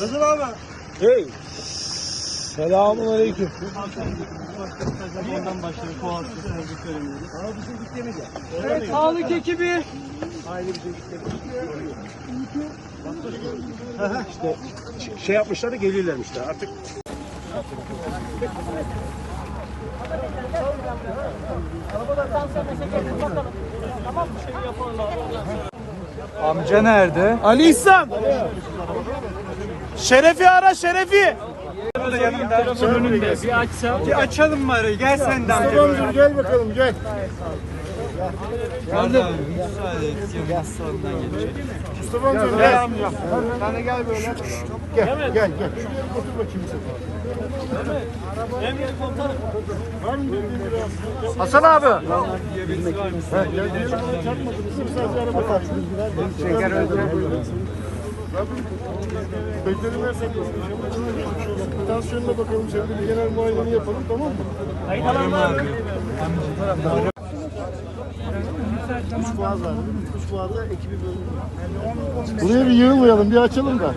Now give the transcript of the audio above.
Rızıl abi. Hey. Selamun aleyküm. Ondan başladı. Kovalsız tebrik Evet, sağlık ekibi. İşte şey yapmışlar da gelirlermiş de artık. Amca nerede? Ali İhsan. Şerefi ara Şerefi. Bir açsam. Bir açalım arayı? Gel sen de. Amca gel bakalım gel. Geldim. Müsaade et. Gelecek. Mustafa amca gel. amca. Sen de gel böyle. Gel gel gel. Otur bakayım sen. Var mı bildiğin biraz? Hasan abi. Ha, gel diyelim. Çarpmadınız. Sadece araba kaçtı. Şeker Bekledim her sen Tansiyonuna bakalım de bir genel muayeneni yapalım tamam mı? Üç boğaz var değil mi? Üç boğazda ekibi bölümü. Buraya bir yığılmayalım bir açalım da.